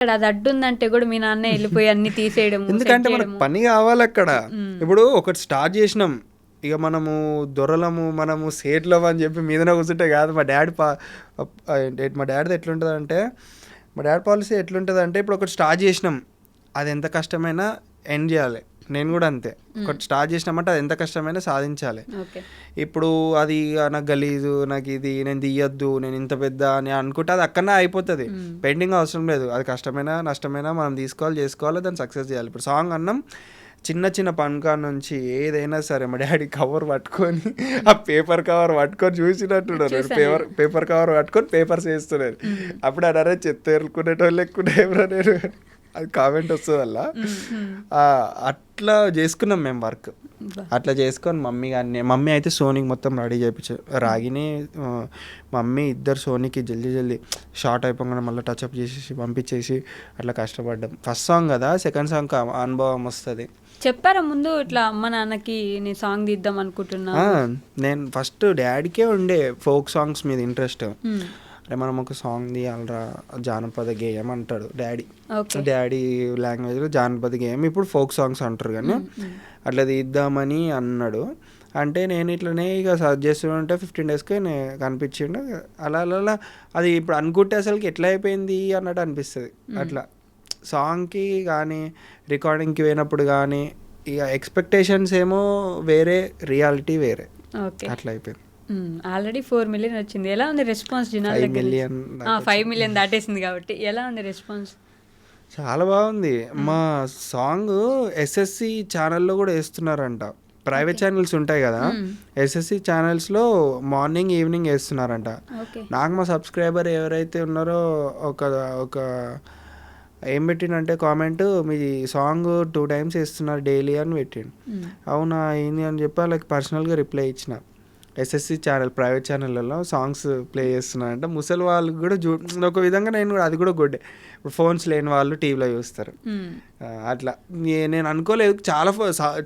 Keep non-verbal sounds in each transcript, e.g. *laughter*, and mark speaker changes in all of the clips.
Speaker 1: ఇక్కడ అది అడ్డుందంటే కూడా మీ నాన్న వెళ్ళిపోయి అన్ని తీసేయడం *laughs*
Speaker 2: ఎందుకంటే మనకు పని కావాలి అక్కడ. ఇప్పుడు ఒకటి స్టార్ట్ చేసినాం. ఇక మనము దొరలము మనము సేట్లము అని చెప్పి మీదనే కూర్చుంటే కాదు. మా డాడీ పా మా డాడీది ఎట్లుంటుంది అంటే మా డాడీ పాలసీ ఎట్లుంటుంది అంటే ఇప్పుడు ఒకటి స్టార్ట్ చేసినాం. అది ఎంత కష్టమైనా ఎండ్ చేయాలి. నేను కూడా అంతే. ఒకటి స్టార్ట్ చేసినామంటే అది ఎంత కష్టమైనా సాధించాలి. ఇప్పుడు అది నాకు గలీజు నాకు ఇది నేను తీయొద్దు నేను ఇంత పెద్ద అని అనుకుంటే అది అక్కడనే అయిపోతుంది. పెండింగ్ అవసరం లేదు. అది కష్టమైనా నష్టమైనా మనం తీసుకోవాలి చేసుకోవాలి దాన్ని సక్సెస్ చేయాలి. ఇప్పుడు సాంగ్ అన్నం చిన్న చిన్న పనుకా నుంచి ఏదైనా సరే మా డాడీ కవర్ పట్టుకొని ఆ పేపర్ కవర్ పట్టుకొని చూసినట్టున్నారు. పేపర్ పేపర్ కవర్ పట్టుకొని పేపర్స్ వేస్తున్నారు. అప్పుడు అన్నారే చెత్త ఎరుకునేటోళ్ళు ఎక్కువ ఎవరో నేను అది కామెంట్ వస్తుంది అలా అట్లా చేసుకున్నాం మేము వర్క్. అట్లా చేసుకొని మమ్మీ కానీ మమ్మీ అయితే సోనీకి మొత్తం రెడీ చేయించారు రాగిని మమ్మీ ఇద్దరు సోనీకి జల్దీ జల్దీ షార్ట్ అయిపోగానే మళ్ళీ టచ్అప్ చేసేసి పంపించేసి అట్లా కష్టపడ్డాం. ఫస్ట్ సాంగ్ కదా సెకండ్ సాంగ్ అనుభవం వస్తుంది.
Speaker 1: చెప్పారా ముందు ఇట్లా అమ్మ నాన్నకి నేను సాంగ్ తీద్దాం అనుకుంటున్నా
Speaker 2: నేను ఫస్ట్ డాడీకే ఉండే ఫోక్ సాంగ్స్ మీద ఇంట్రెస్ట్ అరే మనం ఒక సాంగ్ తీయాలరా జానపద గేయం అంటాడు డాడీ. డాడీ లాంగ్వేజ్లో జానపద గేయం ఇప్పుడు ఫోక్ సాంగ్స్ అంటారు కానీ అట్లా తీద్దామని అన్నాడు. అంటే నేను ఇట్లనే ఇక సర్చ్ చేస్తుంటే ఫిఫ్టీన్ డేస్కి కనిపించిండు. అలా అలా అలా. అది ఇప్పుడు అనుకుంటే అసలుకి ఎట్లా అయిపోయింది అన్నట్టు అనిపిస్తుంది. అట్లా. సాంగ్కి కానీ రికార్డింగ్కి పోయినప్పుడు కానీ ఇక ఎక్స్పెక్టేషన్స్ ఏమో వేరే రియాలిటీ వేరే. అట్లా అయిపోయింది.
Speaker 1: ఆల్రెడీ ఫోర్ మిలియన్ వచ్చింది. ఎలా ఉంది రెస్పాన్స్ జనాల దగ్గర
Speaker 2: మిలియన్
Speaker 1: ఫైవ్ మిలియన్ దాటేసింది కాబట్టి. ఎలా ఉంది రెస్పాన్స్?
Speaker 2: చాలా బాగుంది. మా సాంగ్ ఎస్ఎస్సి ఛానల్లో కూడా వేస్తున్నారంట. ప్రైవేట్ ఛానల్స్ ఉంటాయి కదా. ఎస్ఎస్సి ఛానల్స్లో మార్నింగ్ ఈవినింగ్ వేస్తున్నారంట. నాకు మా సబ్స్క్రైబర్ ఎవరైతే ఉన్నారో ఒక ఒక ఏం పెట్టిండంటే కామెంట్ మీ సాంగ్ టూ టైమ్స్ వేస్తున్నారు డైలీ అని పెట్టిండు. అవునా ఏంది అని చెప్పి వాళ్ళకి పర్సనల్గా రిప్లై ఇచ్చిన. ఎస్ఎస్సి ఛానల్ ప్రైవేట్ ఛానళ్ళలో సాంగ్స్ ప్లే చేస్తున్నారంట. ముసలి వాళ్ళు కూడా చూ ఒక విధంగా నేను కూడా అది కూడా గుడ్డే ఫోన్స్ లేని వాళ్ళు టీవీలో చూస్తారు. ఆ, అట్లా. నేను అనుకోలేదు చాలా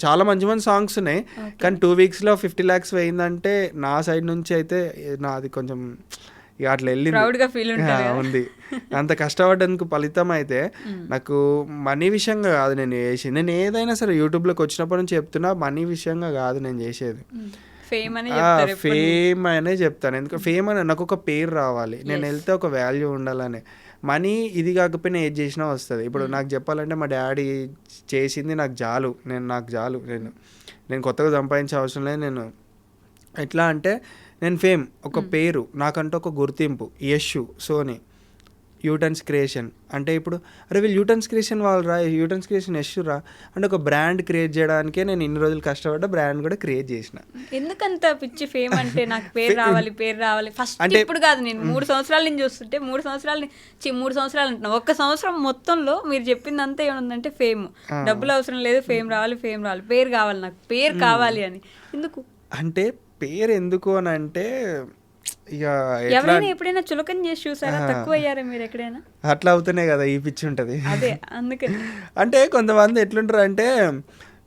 Speaker 2: చాలా మంచి మంచి సాంగ్స్ ఉన్నాయి. కానీ టూ వీక్స్లో ఫిఫ్టీ ల్యాక్స్ పోయిందంటే నా సైడ్ నుంచి అయితే నాది కొంచెం ఇక అట్లా వెళ్ళింది? ఉంది. అంత కష్టపడ్డానికి ఫలితం అయితే నాకు మనీ విషయంగా కాదు నేను చేసేది. నేను ఏదైనా సరే యూట్యూబ్లోకి వచ్చినప్పటి నుంచి చెప్తున్నా మనీ విషయంగా కాదు నేను చేసేది.
Speaker 1: ఫేమ్ అని.
Speaker 2: ఫేమ్ అనే చెప్తాను. ఎందుకంటే ఫేమ్ అని నాకు ఒక పేరు రావాలి. నేను వెళ్తే ఒక వాల్యూ ఉండాలని. మనీ ఇది కాకపోయినా ఏది చేసినా వస్తుంది. ఇప్పుడు నాకు చెప్పాలంటే మా డాడీ చేసింది నాకు జాలు నేను నాకు జాలు నేను నేను కొత్తగా సంపాదించే అవసరం లేదు. నేను ఎట్లా అంటే నేను ఫేమ్ ఒక పేరు నాకంటూ ఒక గుర్తింపు యష్ సోనీ. యూటన్స్ క్రియేషన్. అంటే ఇప్పుడు అరే వీళ్ళు యూటన్స్ క్రియేషన్ వాళ్ళు రా యూటన్స్ క్రియేషన్ యష్ రా అంటే ఒక బ్రాండ్ క్రియేట్ చేయడానికే నేను ఇన్ని రోజులు కష్టపడ్డ బ్రాండ్ కూడా క్రియేట్ చేసిన.
Speaker 1: ఎందుకంత పిచ్చి ఫేమ్ అంటే నాకు *laughs* పేరు రావాలి పేరు రావాలి. ఫస్ట్
Speaker 2: అంటే-
Speaker 1: ఇప్పుడు కాదు నేను మూడు సంవత్సరాల నుంచి చూస్తుంటే మూడు సంవత్సరాల మూడు సంవత్సరాలు అంటున్నా. ఒక్క సంవత్సరం మొత్తంలో మీరు చెప్పిందంతా ఏముందంటే ఫేమ్. డబ్బులు అవసరం లేదు ఫేమ్ రావాలి ఫేమ్ రావాలి. పేరు కావాలి నాకు పేరు కావాలి అని. ఎందుకు?
Speaker 2: అంటే పేరు ఎందుకు అని అంటే ఇక
Speaker 1: ఎవరైనా ఎప్పుడైనా చులకన చేసి చూసారా? తక్కువ అయ్యారా మీరు ఎక్కడైనా?
Speaker 2: అట్లా అవుతూనే కదా ఈ పిచ్చి ఉంటుంది.
Speaker 1: అదే అందుకని *laughs*
Speaker 2: అంటే కొంతమంది ఎట్లుంటారు అంటే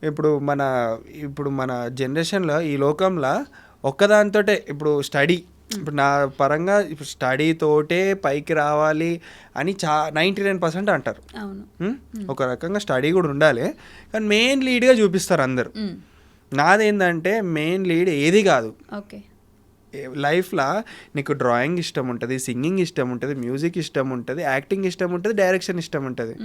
Speaker 2: ఇప్పుడు మన ఇప్పుడు మన జనరేషన్లో ఈ లోకంలో ఒక్కదానితోటే ఇప్పుడు స్టడీ. ఇప్పుడు నా పరంగా ఇప్పుడు స్టడీ తోటే పైకి రావాలి అని చా నైంటీ నైన్ పర్సెంట్ అంటారు? ఒక రకంగా స్టడీ కూడా ఉండాలి. కానీ మెయిన్ లీడ్గా చూపిస్తారు అందరు. నాదేంటంటే మెయిన్ లీడ్ ఏది కాదు.
Speaker 1: ఓకే.
Speaker 2: లైఫ్లో నీకు డ్రాయింగ్ ఇష్టం ఉంటుంది సింగింగ్ ఇష్టం ఉంటుంది మ్యూజిక్ ఇష్టం ఉంటుంది యాక్టింగ్ ఇష్టం ఉంటుంది డైరెక్షన్ ఇష్టం ఉంటుంది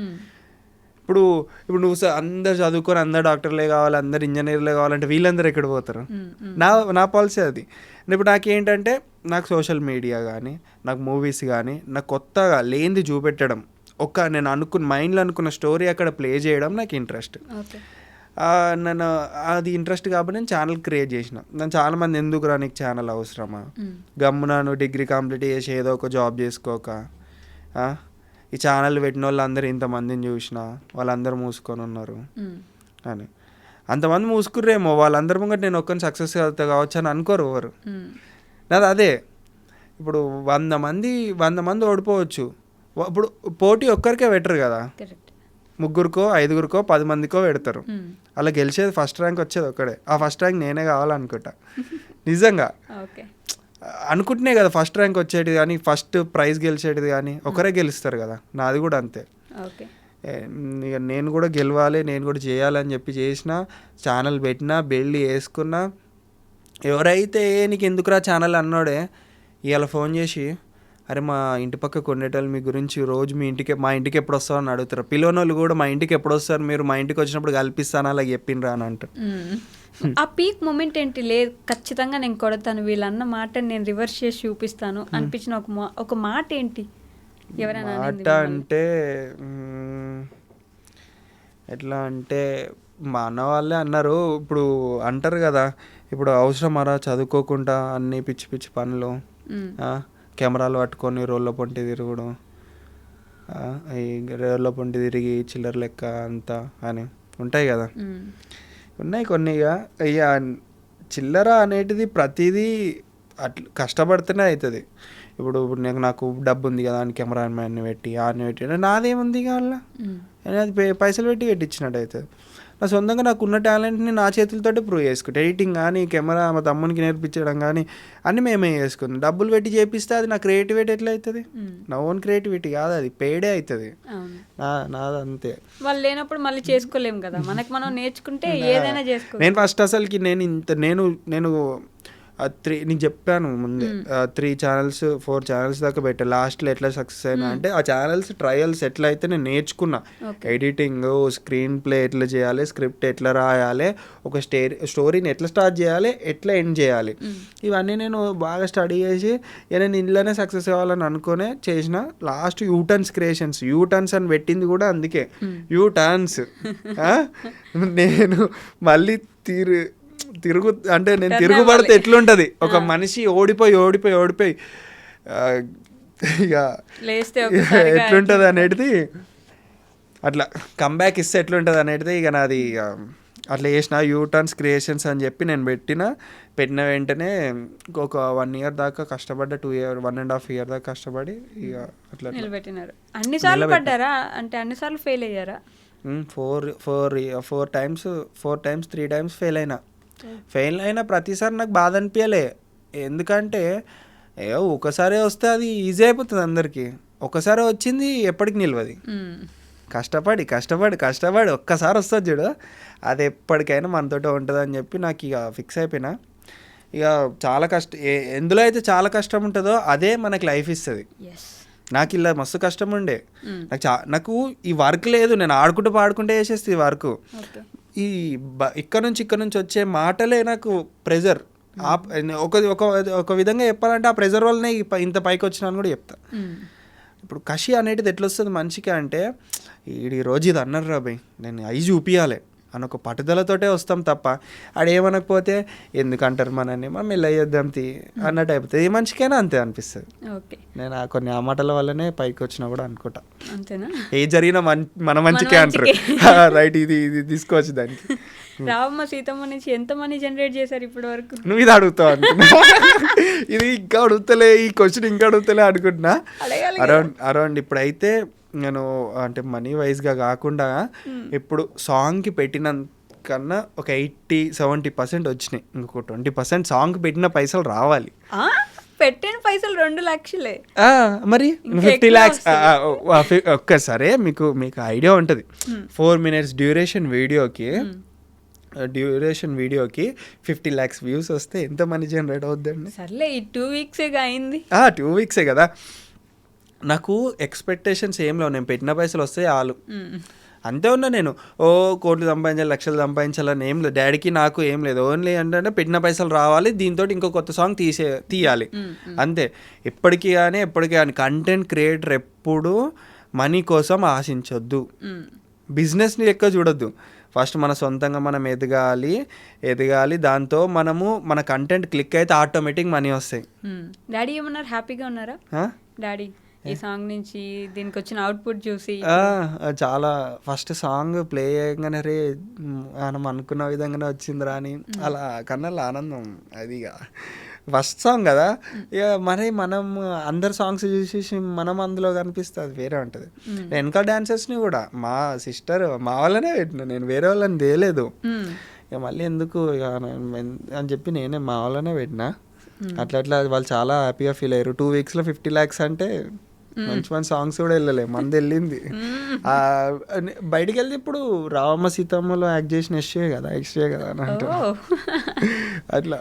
Speaker 2: ఇప్పుడు ఇప్పుడు నువ్వు అందరు చదువుకొని అందరు డాక్టర్లే కావాలి అందరు ఇంజనీర్లే కావాలంటే వీళ్ళందరూ ఎక్కడ పోతారు? నా నా పాలసీ అది. ఇప్పుడు నాకేంటంటే నాకు సోషల్ మీడియా కానీ నాకు మూవీస్ కానీ నాకు కొత్తగా లేనిది చూపెట్టడం ఒక్క నేను అనుకున్న మైండ్లో అనుకున్న స్టోరీ అక్కడ ప్లే చేయడం నాకు ఇంట్రెస్ట్. నన్ను అది ఇంట్రెస్ట్ కాబట్టి నేను ఛానల్ క్రియేట్ చేసిన. నన్ను చాలామంది ఎందుకు రా నీకు ఛానల్ అవసరమా?
Speaker 1: ఉమ్,
Speaker 2: గమ్మున నువ్వు డిగ్రీ కంప్లీట్ చేసి ఏదో ఒక జాబ్ చేసుకోక? ఈ ఛానల్ పెట్టిన వాళ్ళు అందరు ఇంతమందిని చూసిన వాళ్ళందరూ మూసుకొని ఉన్నారు. అని. అంతమంది మూసుకుర్రేమో వాళ్ళందరి ముంగట నేను ఒక్కరిని సక్సెస్ అవుతా కావచ్చు అని అనుకోరు ఎవరు. నాది అదే. ఇప్పుడు వంద మంది వంద మంది ఓడిపోవచ్చు. ఇప్పుడు పోటీ ఒక్కరికే పెట్టరు కదా? ముగ్గురికో ఐదుగురికో పది మందికో పెడతారు. అలా గెలిచేది ఫస్ట్ ర్యాంక్ వచ్చేది ఒక్కడే. ఆ ఫస్ట్ ర్యాంక్ నేనే కావాలనుకుంటా. *laughs* నిజంగా. అనుకుంటున్నాయి కదా ఫస్ట్ ర్యాంక్ వచ్చేటిది కానీ ఫస్ట్ ప్రైజ్ గెలిచేటిది కానీ ఒకరే గెలుస్తారు కదా. నాది కూడా అంతే. ఇక నేను కూడా గెలవాలి నేను కూడా చేయాలని చెప్పి చేసిన ఛానల్ పెట్టినా బెల్లి వేసుకున్నా ఎవరైతే "ఏ, నీకు ఎందుకురా ఛానల్ అన్నాడే ఇవాళ ఫోన్ చేసి అరే మా ఇంటి పక్క కొండేటోళ్ళు మీ గురించి రోజు మీ ఇంటికి మా ఇంటికి ఎప్పుడు వస్తావు అని అడుగుతారు. పిల్లోని వాళ్ళు కూడా మా ఇంటికి ఎప్పుడు వస్తారు మీరు మా ఇంటికి వచ్చినప్పుడు కల్పిస్తాను అలా చెప్పిండ్రా అని అంటారు.
Speaker 1: ఆ పీక్ మూమెంట్ ఏంటి? లేదు ఖచ్చితంగా నేను కొడతాను వీళ్ళన్న మాట నేను రివర్స్ చేసి చూపిస్తాను. అనిపించిన ఒక ఒక మాట ఏంటి? ఎవరైనా
Speaker 2: మాట? అంటే ఎట్లా అంటే మా అన్న వాళ్ళే అన్నారు. ఇప్పుడు అంటారు కదా ఇప్పుడు అవసరమారా చదువుకోకుండా అన్ని పిచ్చి పిచ్చి పనులు? కెమెరాలు పట్టుకొని రోళ్ళ పొంటి తిరగడం ఈ రోళ్ళ పొంటి తిరిగి చిల్లర లెక్క అంతా అని ఉంటాయి కదా. ఉన్నాయి కొన్ని ఇక. ఇక చిల్లర అనేటిది ప్రతిదీ అట్లా కష్టపడితేనే అవుతుంది ఇప్పుడు ఇప్పుడు నాకు నాకు డబ్బు ఉంది కదా అని కెమెరామ్యాన్ని పెట్టి ఆడిని పెట్టి నాదేముంది ఇక అలా అది పైసలు పెట్టి పెట్టించినట్టు అవుతుంది నా సొంతంగా నాకు ఉన్న టాలెంట్ని నా చేతులతోటి ప్రూవ్ చేసుకుంటా. ఎడిటింగ్ కానీ కెమెరా మా తమ్మునికి నేర్పించడం కానీ అన్నీ మేమే చేసుకుందాం. డబ్బులు పెట్టి చేపిస్తే అది నా క్రియేటివిటీ ఎట్లా అవుతుంది. నా ఓన్ క్రియేటివిటీ కాదు అది పేడే అవుతుంది
Speaker 1: అవును.
Speaker 2: నా నాది అంతే.
Speaker 1: వాళ్ళు లేనప్పుడు మళ్ళీ చేసుకోలేం కదా. మనకి మనం నేర్చుకుంటే *laughs* ఏదైనా చేసుకో
Speaker 2: నేను ఫస్ట్ అసలుకి నేను ఇంత నేను నేను త్రీ నీకు చెప్పాను ముందే త్రీ ఛానల్స్ ఫోర్ ఛానల్స్ దాకా పెట్టా. లాస్ట్లో ఎట్లా సక్సెస్ అయినా అంటే ఆ ఛానల్స్ ట్రయల్స్ ఎట్లా అయితే నేను నేర్చుకున్నా. ఎడిటింగ్ స్క్రీన్ ప్లే ఎట్లా చేయాలి స్క్రిప్ట్ ఎట్లా రాయాలి ఒక స్టే స్టోరీని ఎట్లా స్టార్ట్ చేయాలి ఎట్లా ఎండ్ చేయాలి. ఇవన్నీ నేను బాగా స్టడీ చేసి నేను ఇంట్లోనే సక్సెస్ అవ్వాలని అనుకునే చేసిన last U turns creations U turns అని పెట్టింది కూడా అందుకే. యూ టర్న్స్ నేను మళ్ళీ తిరు తిరుగు అంటే నేను తిరుగుబడితే. ఎట్లుంటది? ఒక మనిషి ఓడిపోయి ఓడిపోయి ఓడిపోయి ఇక *laughs* ఎట్లుంటది అనేది అట్లా కంబ్యాక్ ఇస్తే ఎట్లుంటది అనేది ఇక నాది అట్లా చేసిన యూ టర్న్స్ క్రియేషన్స్ అని చెప్పి నేను పెట్టిన. పెట్టిన వెంటనే ఒక వన్ ఇయర్ దాకా కష్టపడ్డా two year one and half year దాకా కష్టపడి ఇక అట్లా అట్లా.
Speaker 1: నిలబెట్టినారు. అన్నిసార్లు పడ్డారా? అంటే అన్నిసార్లు ఫెయిల్ అయ్యారా?
Speaker 2: Four four four times four times three times fail అయినా. ఫెయిల్ అయినా ప్రతిసారి నాకు బాధ అనిపించలే ఎందుకంటే ఏ ఒకసారి వస్తే అది ఈజీ అయిపోతుంది అందరికీ. ఒకసారి వచ్చింది ఎప్పటికి నిలవది. కష్టపడి కష్టపడి కష్టపడి ఒక్కసారి వస్తుంది చూడు. అది ఎప్పటికైనా మనతోటే ఉంటుంది అని చెప్పి నాకు ఇక ఫిక్స్ అయిపోయినా. ఇక చాలా కష్టం ఎందులో అయితే చాలా కష్టం ఉంటుందో అదే మనకి లైఫ్ ఇస్తుంది. నాకు ఇలా మస్తు కష్టం ఉండే. నాకు చా నాకు ఈ వర్క్ లేదు. నేను ఆడుకుంటూ పాడుకుంటే వేసేస్తే ఈ వర్క్ ఈ బ- ఇక్కడ నుంచి ఇక్కడ నుంచి వచ్చే మాటలే నాకు ప్రెజర్. ఆ ఒక ఒక ఒక విధంగా చెప్పాలంటే ఆ ప్రెజర్ వల్లనే ఈ ఇంత పైకి వచ్చినాను కూడా చెప్తా. ఇప్పుడు కషి అనేది ఎట్లా వస్తుంది మనిషికి అంటే ఈడి రోజు ఇది అన్నారు రాబాయ్ నేను అయి చూపియాలి. అని ఒక పట్టుదలతోటే వస్తాం తప్ప ఆడేమనకపోతే ఎందుకు అంటారు మనని మనం ఇలా చేద్దాం తీ అన్నట్టు అయిపోతుంది. ఏ మనిషికైనా అంతే అనిపిస్తుంది. నేను ఆ కొన్ని ఆ మాటల వల్లనే పైకి వచ్చినా కూడా అనుకుంటా. ఏ జరిగినా మన మంచికే అంటారు. రైట్ ఇది ఇది తీసుకోవచ్చు దానికి.
Speaker 1: రావమ్మ సీతమ్మ నుంచి ఎంత మనీ జనరేట్ చేశారు ఇప్పటి వరకు
Speaker 2: నువ్వు ఇది అడుగుతావు అనుకున్నా ఇది ఇంకా అడుగుతలే ఈ క్వశ్చన్ ఇంకా అడుగుతలే అనుకుంటున్నా. అరౌండ్ అరౌండ్ ఇప్పుడైతే నేను అంటే మనీ వైజ్గా కాకుండా ఇప్పుడు సాంగ్కి పెట్టిన కన్నా ఒక ఎయిటీ సెవెంటీ పర్సెంట్ వచ్చినాయి. ఇంకొక ట్వంటీ పర్సెంట్ సాంగ్ పెట్టిన పైసలు రావాలి?
Speaker 1: పెట్టిన పైసలు రెండు లక్షలే.
Speaker 2: మరి ఫిఫ్టీ ల్యాక్స్ ఒక్కసారి మీకు మీకు ఐడియా ఉంటుంది. ఫోర్ మినిట్స్ డ్యూరేషన్ వీడియోకి డ్యూరేషన్ వీడియోకి ఫిఫ్టీ ల్యాక్స్ వ్యూస్ వస్తే ఎంత మనీ జనరేట్ అవుద్దండి?
Speaker 1: సర్లే ఈ టూ వీక్సేగా అయింది.
Speaker 2: టూ వీక్సే కదా. నాకు ఎక్స్పెక్టేషన్స్ ఏం లేవు. నేను పెట్టిన పైసలు వస్తే చాలు. అంతే ఉన్నా నేను. ఓ కోట్లు సంపాదించాలి లక్షలు సంపాదించాలని ఏం లేదు. డాడీకి నాకు ఏం లేదు. ఓన్లీ ఏంటంటే పెట్టిన పైసలు రావాలి దీంతో ఇంకో కొత్త సాంగ్ తీసే తీయాలి. అంతే. ఎప్పటికీ కానీ ఎప్పటికీ కానీ కంటెంట్ క్రియేటర్ ఎప్పుడు మనీ కోసం ఆశించొద్దు. బిజినెస్ని లెక్క చూడొద్దు. ఫస్ట్ మన సొంతంగా మనం ఎదగాలి ఎదగాలి. దాంతో మనము మన కంటెంట్ క్లిక్ అయితే ఆటోమేటిక్ మనీ వస్తాయి.
Speaker 1: డాడీ ఏమన్నారు? హ్యాపీగా ఉన్నారా? డాడీ ఈ సాంగ్ నుంచి దీనికి వచ్చిన అవుట్పుట్ చూసి
Speaker 2: చాలా ఫస్ట్ సాంగ్ ప్లే చేయగానే రే మనం అనుకున్న విధంగానే వచ్చిందిరా అని. అలా కన్నాల ఆనందం అది ఇక. ఫస్ట్ సాంగ్ కదా ఇక మరి మనం అందరు సాంగ్స్ చూసేసి మనం అందులో కనిపిస్తే అది వేరే ఉంటుంది. వెనక డాన్సర్స్ని కూడా మా సిస్టర్ మా వాళ్ళనే పెట్టిన నేను వేరే వాళ్ళని తేలేదు. ఇక మళ్ళీ ఎందుకు ఇక అని చెప్పి నేనే మా వాళ్ళనే పెట్టిన. అట్లా అట్లా వాళ్ళు చాలా హ్యాపీగా ఫీల్ అయ్యారు. టూ వీక్స్లో ఫిఫ్టీ ల్యాక్స్ అంటే *laughs* మంచి మంచి సాంగ్స్ కూడా వెళ్ళలే. మంది వెళ్ళింది. *laughs* బయటికి వెళ్తే ఇప్పుడు రామ సీతమ్మలో యాక్ట్ చేసిన ఎస్ఏ కదా ఎక్స్ట్రే కదా అని అంటారు
Speaker 1: ఓ. *laughs*
Speaker 2: అట్లా.